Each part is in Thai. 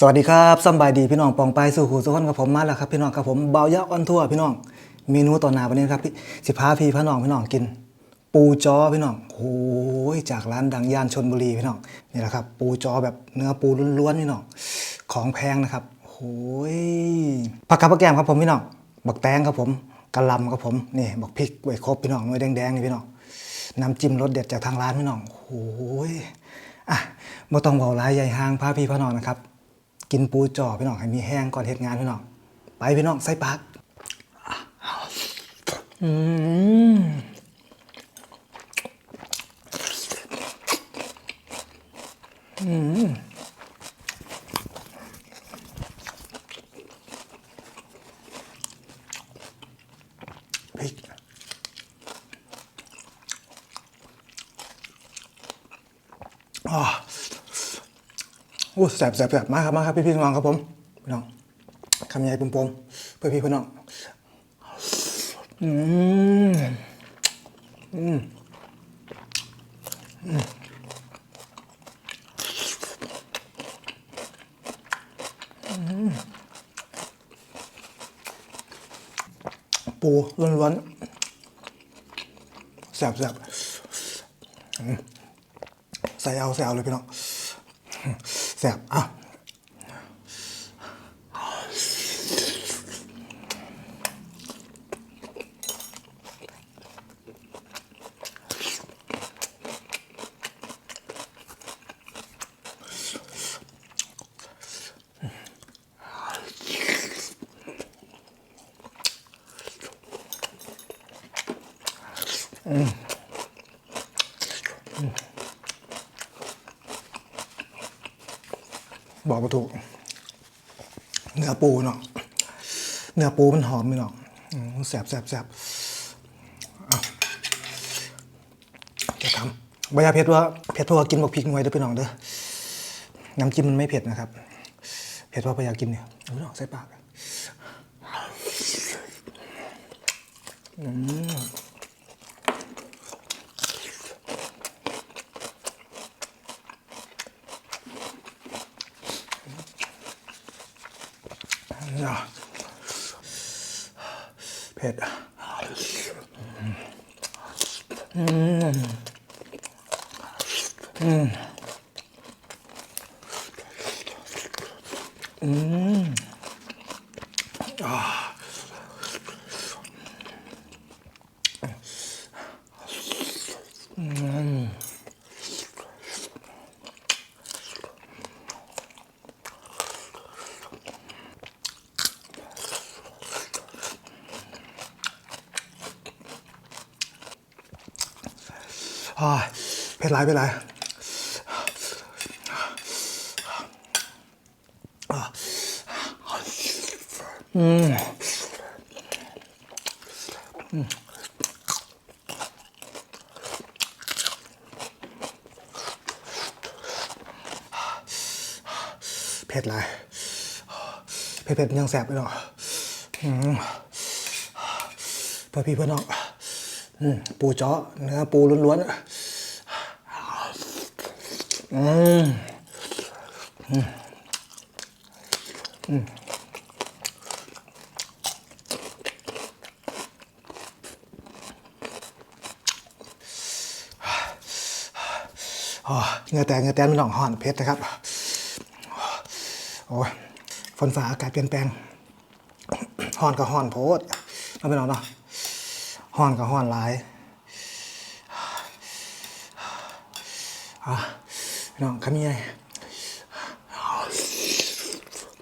สวัสดีครับสบายดีพี่น้องปองไปสู่หูสุขคนกับผมมาแล้วครับพี่น้องครับผมเบายะออนทัวพี่น้องเมนูต่อหนาวันนี้นครับพี่สิพาพี่พี่น้องพี่น้องกิน ปูจอพี่น้องโอ้ยจากร้านดังย่านชนบุรีพี่น้องนี่แหละครับ ปูจอแบบเนื้อปูล้วนๆพี่น้องของแพงนะครับโอ้ยผักกับผักแกมครับผมพี่น้องบักแตงครับผมกะหล่ำครับผมนี่บักพริกไว้ครบพี่น้องหน่วยแดงๆนี่พี่น้องน้ำจิ้มรสเด็ดจากทางร้านพี่น้องโอ้ยอะบ่ต้องเบาหลายใหญ่ห้างพาพี่พาน้องนะครับ กินปูจ่อพี่น้องให้มีแห้งก่อนเฮ็ดงานพี่น้อง ไปพี่น้องใส่ปากอืมอืมพริกอ่า โอ้แสบแสบแสบมากครับมากครับพี่พี่น้องครับผมพี่น้องคำใหญ่ปุ่มๆเพื่อพี่พี่น้องอืมอืมปูล้วนๆแสบแสบใส่เอาใส่เอาเลยพี่น้อง แสบอะ บอกมาถูก เนื้อปูเนาะเนื้อปูมันหอมไหมเนาะอืมแสบแสบแสบจะทำบยาเผ็ดว่าเผ็ดเพราะว่ากินบักพริกหน่วยเด้อพี่น้องเด้อน้ำจิ้มมันไม่เผ็ดนะครับ เผ็ดเพราะพยายากินเนี่ยเอาพี่น้องใส่ปากอืม เนาะเผ็ดอื เผ็ดไรเผ็ดไรอ่าอืมอืมเผ็ดไรเผ็ดเผ็ดยังแสบไปหรออืมเพื่อพี่เพื่อนน้อง ปูเจาะเนื้อปูล้วนๆอะอืมอืมอืมเหงือแตกเหงือแตนไม่หนองห่อนเพชรนะครับ โอ้ยฝนฟ้าอากาศเปลี่ยนแปลงห่อนกับห่อนโพดเอาไปนอนเนาะ ห้อนกับห้อนหลายอะพี่น้องขมิ้น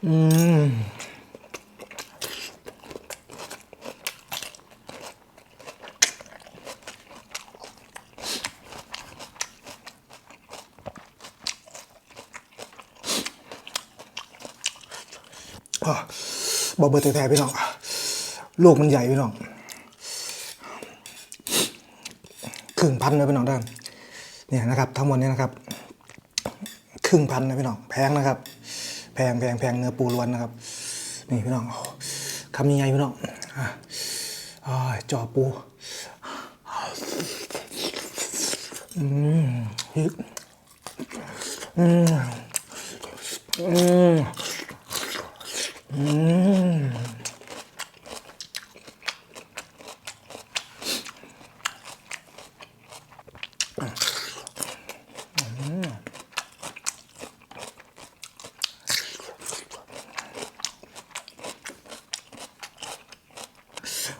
อืมอะบอกเบอร์แท้ๆพี่น้อง ลูกมันใหญ่พี่น้อง ค รึ่งพันเลยพี่น้องด้อเนี่ยนะครับ ทั้งหมดนี้นะครับ ครึ่งพันนะพี่น้อง แพงนะครับ แพงแพงแพงเนื้อปูล้วนนะครับ นี่พี่น้องคำยังไงพี่น้องอะอ่าจอปูอืมอืมอืมอืม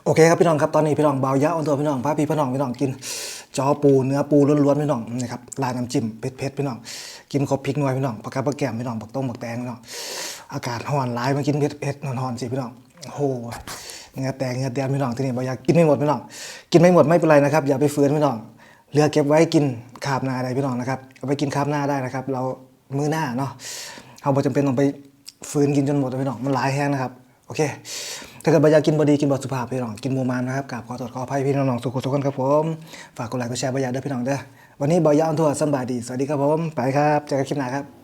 โอเคครับพี่น้องครับตอนนี้พี่น้องเบายะออนตัวพี่น้องพาพี่พี่น้องพี่น้องกินจอปูเนื้อปูล้วนๆพี่น้องนะครับลายน้ำจิ้มเผ็ดๆพี่น้องกินครบพริกหน่วยพี่น้องผักกาดผักแก้มพี่น้องผักต้มผักแตงพี่น้องอากาศร้อนร้ายมากินเผ็ดๆนอนๆสิพี่น้องโหเงือแตกเงือแตนพี่น้องที่นี่เบอยากกินไม่หมดพี่น้องกินไม่หมดไม่เป็นไรนะครับอย่าไปฝืนพี่น้องเหลือเก็บไว้กินคาบหน้าได้พี่น้องนะครับเอาไปกินคาบหน้าได้นะครับ เรามื้อหน้าเนาะเราบ่จำเป็นต้องไปฝืนกินจนหมดพี่น้องมันหลายแห้งนะครับโอเค ถ้าเกิดบอยากกินบอดีกินบอสุภาพพี่น้องกินหมูมานนะครับกราบขอตรวจขออภัยพี่น้องๆสุขุทุกคนครับผมฝากกดไลค์กดแชร์บอยากเด้อพี่น้องเด้อวันนี้บอยาออนทัวร์สบายดีสวัสดีครับผมไปครับเจอกันคลิปหน้าครับ